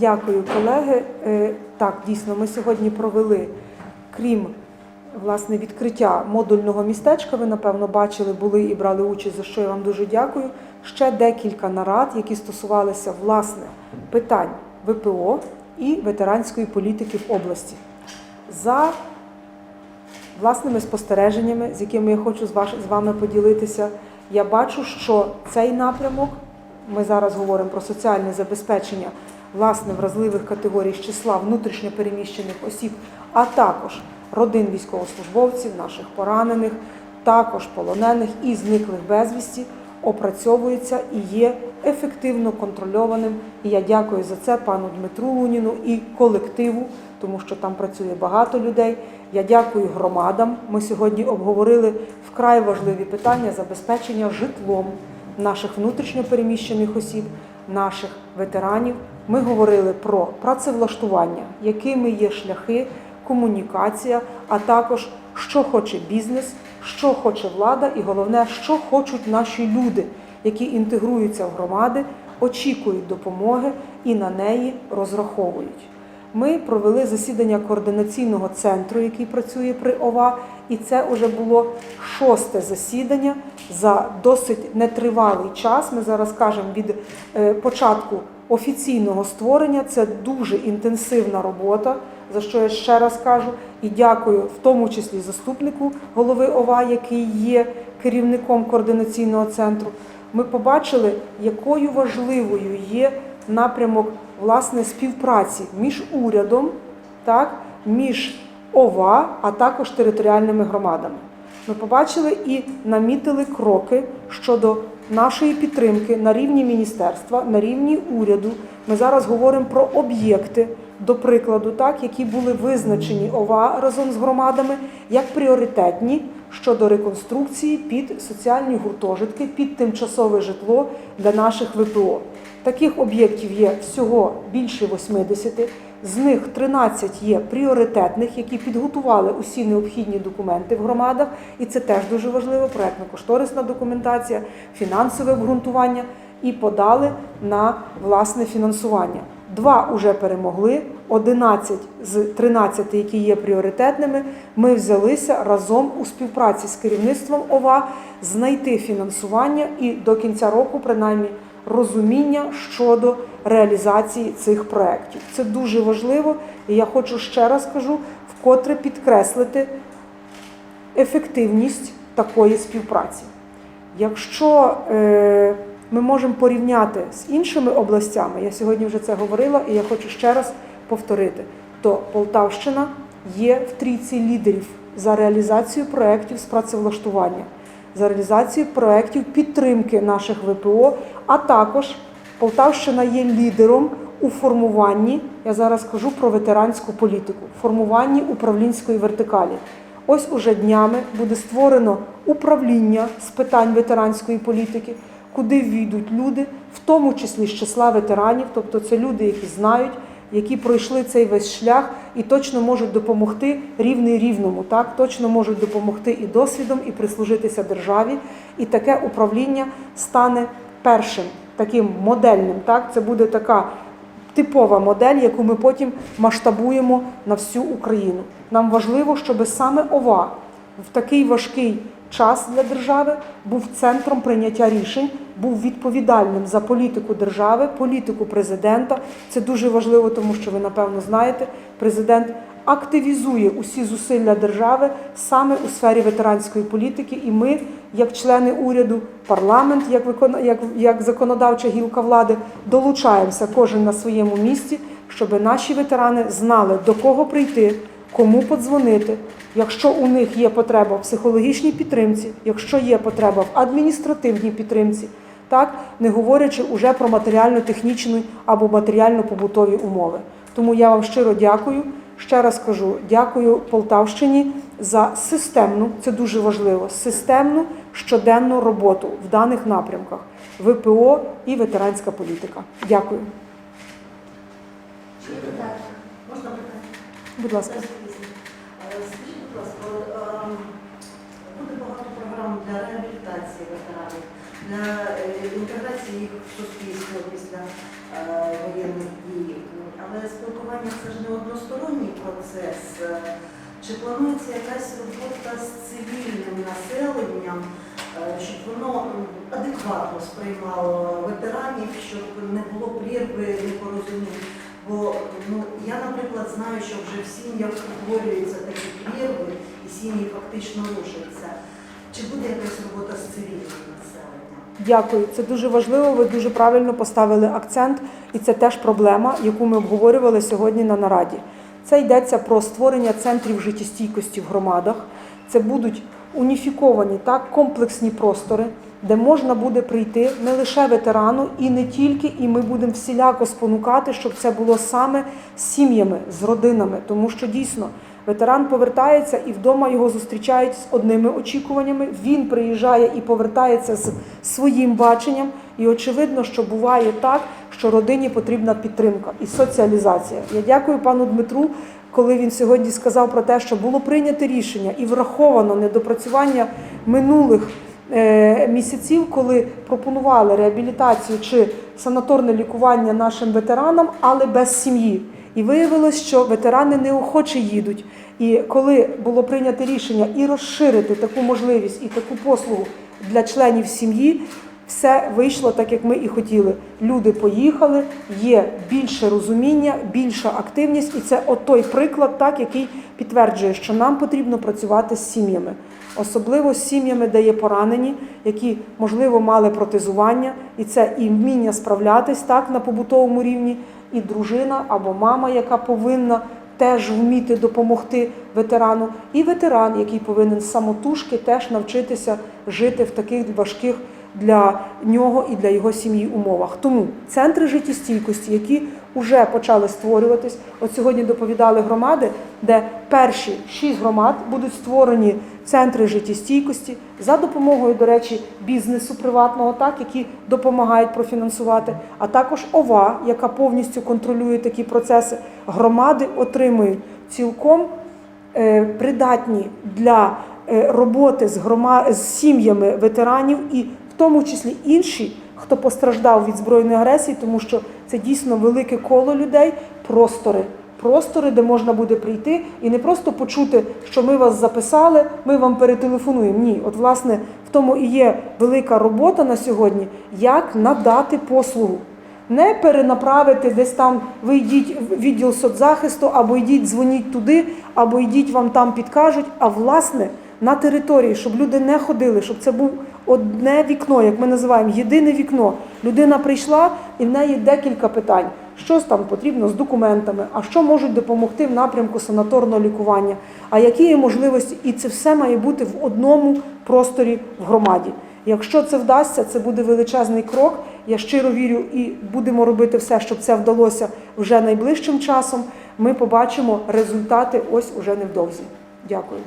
Дякую, колеги. Е, Так, дійсно, ми сьогодні провели, крім власне відкриття модульного містечка. Ви напевно бачили, були і брали участь, за що я вам дуже дякую. Ще декілька нарад, які стосувалися власне питань ВПО і ветеранської політики в області. За власними спостереженнями, з якими я хочу з вами поділитися, я бачу, що цей напрямок, ми зараз говоримо про соціальне забезпечення власне вразливих категорій з числа внутрішньо переміщених осіб, а також родин військовослужбовців, наших поранених, також полонених і зниклих безвісті, опрацьовується і є ефективно контрольованим. І я дякую за це пану Дмитру Луніну і колективу, тому що там працює багато людей. Я дякую громадам. Ми сьогодні обговорили вкрай важливі питання забезпечення житлом наших внутрішньо переміщених осіб, наших ветеранів. Ми говорили про працевлаштування, якими є шляхи, комунікація, а також що хоче бізнес, що хоче влада, і головне, що хочуть наші люди, які інтегруються в громади, очікують допомоги і на неї розраховують. Ми провели засідання координаційного центру, який працює при ОВА, і це вже було шосте засідання за досить нетривалий час. Ми зараз кажемо від е, початку офіційного створення. Це дуже інтенсивна робота, за що я ще раз кажу і дякую, в тому числі заступнику голови ОВА, який є керівником координаційного центру. Ми побачили, якою важливою є напрямок власне співпраці між урядом, так, між ОВА, а також територіальними громадами. Ми побачили і намітили кроки щодо нашої підтримки на рівні міністерства, на рівні уряду. Ми зараз говоримо про об'єкти, до прикладу, так, які були визначені ОВА разом з громадами як пріоритетні щодо реконструкції під соціальні гуртожитки, під тимчасове житло для наших ВПО. Таких об'єктів є всього більше 80, з них 13 є пріоритетних, які підготували усі необхідні документи в громадах, і це теж дуже важливо. Проектно-кошторисна документація, фінансове обґрунтування і подали на власне фінансування. Два вже перемогли, 11 з 13, які є пріоритетними, ми взялися разом у співпраці з керівництвом ОВА знайти фінансування і до кінця року, принаймні, розуміння щодо реалізації цих проєктів. Це дуже важливо, і я хочу ще раз кажу, вкотре підкреслити ефективність такої співпраці. Якщо е, ми можемо порівняти з іншими областями, я сьогодні вже це говорила, і я хочу ще раз повторити, то Полтавщина є в трійці лідерів за реалізацію проєктів з працевлаштування, за реалізацію проєктів підтримки наших ВПО, а також Полтавщина є лідером у формуванні, я зараз кажу про ветеранську політику, формуванні управлінської вертикалі. Ось уже днями буде створено управління з питань ветеранської політики, куди війдуть люди, в тому числі з числа ветеранів, тобто це люди, які знають, які пройшли цей весь шлях і точно можуть допомогти рівний рівному, так точно можуть допомогти і досвідом, і прислужитися державі. І таке управління стане першим таким модельним. Так, це буде така типова модель, яку ми потім масштабуємо на всю Україну. Нам важливо, щоб саме ОВА в такий важкий час для держави був центром прийняття рішень, був відповідальним за політику держави, політику президента. Це дуже важливо, тому що ви напевно знаєте, президент активізує усі зусилля держави саме у сфері ветеранської політики, і ми, як члени уряду, парламент, як викона- як, як законодавча гілка влади, долучаємося кожен на своєму місці, щоб наші ветерани знали, до кого прийти, кому подзвонити. Якщо у них є потреба в психологічній підтримці, якщо є потреба в адміністративній підтримці, так не говорячи уже про матеріально-технічні або матеріально-побутові умови. Тому я вам щиро дякую. Ще раз кажу, дякую Полтавщині за системну, це дуже важливо, системну щоденну роботу в даних напрямках ВПО і ветеранська політика. Дякую. Чи питання? Можна питання? Будь ласка. Скажіть, будь ласка, ем, буде багато програм для реабілітації ветеранів, для е, інтеграції їх в суспільство після е, воєнних дій. але спілкування це ж не односторонній процес. Чи планується якась робота з цивільним населенням, е, щоб воно адекватно сприймало ветеранів, щоб не було прірви непорозумінь? Бо знаю, що вже в сім'ях утворюються такі прірви, і сім'ї фактично рушаться. Чи буде якась робота з цивільним населенням? Дякую, це дуже важливо. Ви дуже правильно поставили акцент, і це теж проблема, яку ми обговорювали сьогодні на нараді. Це йдеться про створення центрів життєстійкості в громадах. Це будуть уніфіковані так комплексні простори, де можна буде прийти не лише ветерану, і не тільки, і ми будемо всіляко спонукати, щоб це було саме з сім'ями, з родинами, тому що дійсно. Ветеран повертається і вдома його зустрічають з одними очікуваннями. Він приїжджає і повертається з своїм баченням. І очевидно, що буває так, що родині потрібна підтримка і соціалізація. Я дякую пану Дмитру, коли він сьогодні сказав про те, що було прийнято рішення і враховано недопрацювання минулих місяців, коли пропонували реабілітацію чи санаторне лікування нашим ветеранам, але без сім'ї. І виявилось, що ветерани неохоче їдуть. І коли було прийнято рішення і розширити таку можливість і таку послугу для членів сім'ї, все вийшло так, як ми і хотіли. Люди поїхали, є більше розуміння, більша активність, і це от той приклад, так, який підтверджує, що нам потрібно працювати з сім'ями, особливо з сім'ями, де є поранені, які можливо мали протезування, і це і вміння справлятись так на побутовому рівні, і дружина або мама, яка повинна теж вміти допомогти ветерану, і ветеран, який повинен самотужки теж навчитися жити в таких важких для нього і для його сім'ї умовах. Тому центри життєстійкості, які вже почали створюватись, от сьогодні доповідали громади, де перші шість громад будуть створені центри життєстійкості за допомогою, до речі, бізнесу приватного, так які допомагають профінансувати, а також ОВА, яка повністю контролює такі процеси. Громади отримують цілком е, придатні для е, роботи з, грома... з сім'ями ветеранів і тому числі інші, хто постраждав від збройної агресії, тому що це дійсно велике коло людей, простори. Простори, де можна буде прийти і не просто почути, що ми вас записали, ми вам перетелефонуємо. Ні, от власне в тому і є велика робота на сьогодні, як надати послугу. Не перенаправити десь там, ви йдіть в відділ соцзахисту, або йдіть, дзвоніть туди, або йдіть вам там підкажуть. А власне на території, щоб люди не ходили, щоб це був одне вікно, як ми називаємо, єдине вікно. Людина прийшла і в неї декілька питань. Що там потрібно з документами, а що можуть допомогти в напрямку санаторного лікування, а які є можливості, і це все має бути в одному просторі в громаді. Якщо це вдасться, це буде величезний крок. Я щиро вірю і будемо робити все, щоб це вдалося вже найближчим часом. Ми побачимо результати ось уже невдовзі. Дякую.